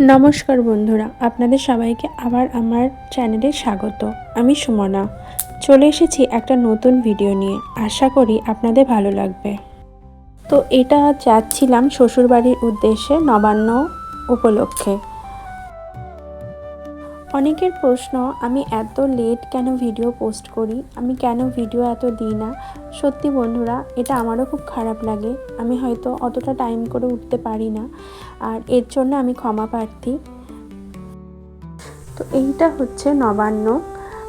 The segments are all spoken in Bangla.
নমস্কার বন্ধুরা, আপনাদের সবাইকে আবার আমার চ্যানেলে স্বাগত। আমি সুমনা। চলে এসেছি একটা নতুন ভিডিও নিয়ে। আশা করি আপনাদের ভালো লাগবে। তো এটা যাচ্ছিলাম শ্বশুরবাড়ির উদ্দেশ্যে নবান্ন উপলক্ষে। অনেকের প্রশ্ন, আমি এত লেট কেন ভিডিও পোস্ট করি? আমি কেন ভিডিও এত দিই না? সত্যি বন্ধুরা, এটা আমারও খুব খারাপ লাগে। আমি হয়তো অতটা টাইম করে উঠতে পারি না। আর এর জন্য আমি ক্ষমা প্রার্থী। তো এইটা হচ্ছে নবান্ন।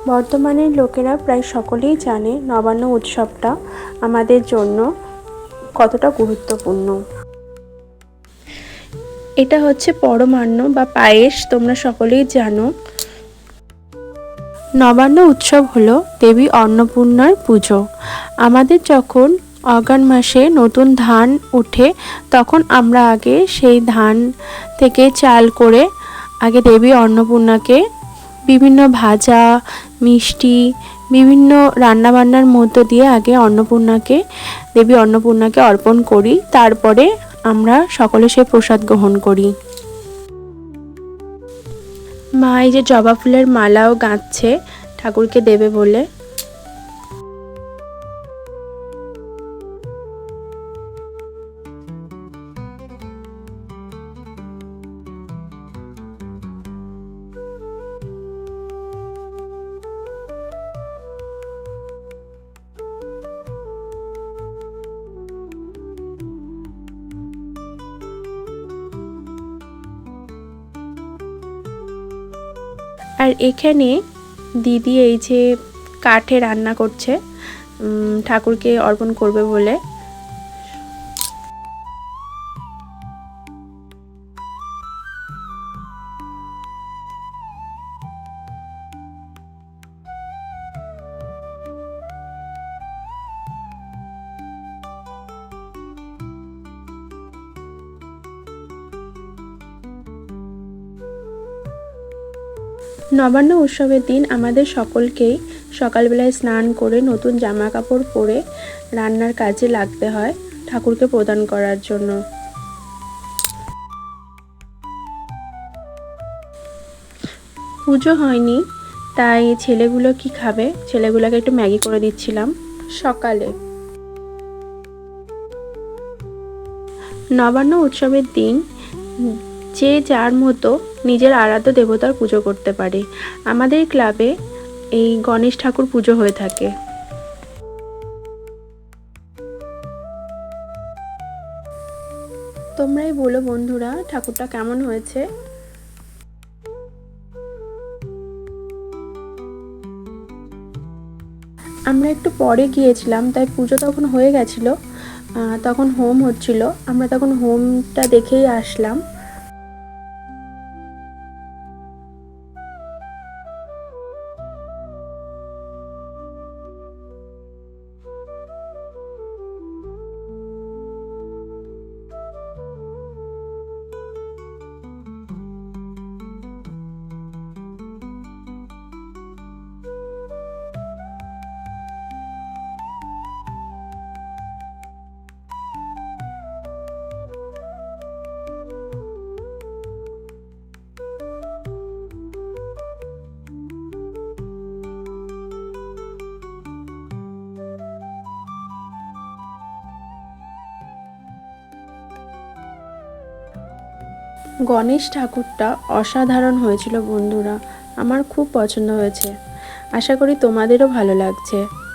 বর্তমানের লোকেরা প্রায় সকলেই জানে নবান্ন উৎসবটা আমাদের জন্য কতটা গুরুত্বপূর্ণ। এটা হচ্ছে পরমান্ন বা পায়েস তোমরা সকলেই জানো। নবান্ন উৎসব হলো দেবী অন্নপূর্ণার পুজো। আমাদের যখন অগান মাসে নতুন ধান ওঠে, তখন আমরা আগে সেই ধান থেকে চাল করে আগে দেবী অন্নপূর্ণাকে বিভিন্ন ভাজা, মিষ্টি, বিভিন্ন রান্নাবান্নার মধ্য দিয়ে আগে অন্নপূর্ণাকে, দেবী অন্নপূর্ণাকে অর্পণ করি। তারপরে আমরা সকলে সে প্রসাদ গ্রহণ করি। মা এই যে জবা ফুলের মালাও গাঁথছে ঠাকুরকে দেবে বলে। আর এখানে দিদি এই যে কাঠে রান্না করছে ঠাকুরকে অর্পণ করবে বলে। নবান্ন উৎসবের দিন আমাদের সকলকেই সকালবেলায় স্নান করে নতুন জামা কাপড় পরে রান্নার কাজে লাগতে হয় ঠাকুরকে প্রদান করার জন্য। পুজো হয়নি, তাই ছেলেগুলো কি খাবে? ছেলেগুলোকে একটু ম্যাগি করে দিচ্ছিলাম সকালে। নবান্ন উৎসবের দিন যে যার মতো নিজের আরাধ্য দেবতার পুজো করতে পারে। আমাদের ক্লাবে এই গণেশ ঠাকুর পুজো হয়ে থাকে। তোমরাই বলো বন্ধুরা, ঠাকুরটা কেমন হয়েছে? আমরা একটু পরে গিয়েছিলাম, তাই পুজো তখন হয়ে গেছিল। তখন হোম হচ্ছিল। আমরা তখন হোমটা দেখেই আসলাম। গণেশ ঠাকুরটা অসাধারণ হয়েছিল বন্ধুরা। আমার খুব পছন্দ হয়েছে। আশা করি তোমাদেরও ভালো লাগছে।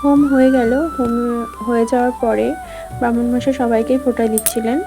হোম হয়ে গেল। হোম হয়ে যাওয়ার পরে ব্রাহ্মণ মশাই সবাইকেই ফোঁটা দিচ্ছিলেন।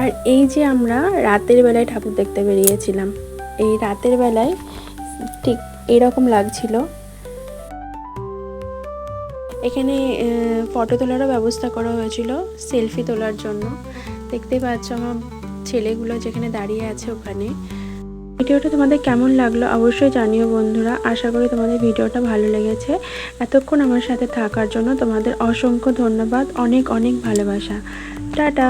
আর এই যে আমরা রাতের বেলায় ঠাকুর দেখতে বেরিয়েছিলাম, এই রাতের বেলায় ঠিক এরকম লাগছিল। এখানে ফটো তোলারও ব্যবস্থা করা হয়েছিল, সেলফি তোলার জন্য। দেখতে পাচ্ছ আমার ছেলেগুলো যেখানে দাঁড়িয়ে আছে ওখানে। ভিডিওটা তোমাদের কেমন লাগল অবশ্যই জানিও বন্ধুরা। আশা করি তোমাদের ভিডিওটা ভালো লেগেছে। এতক্ষণ আমার সাথে থাকার জন্য তোমাদের অসংখ্য ধন্যবাদ। অনেক অনেক ভালোবাসা। টাটা!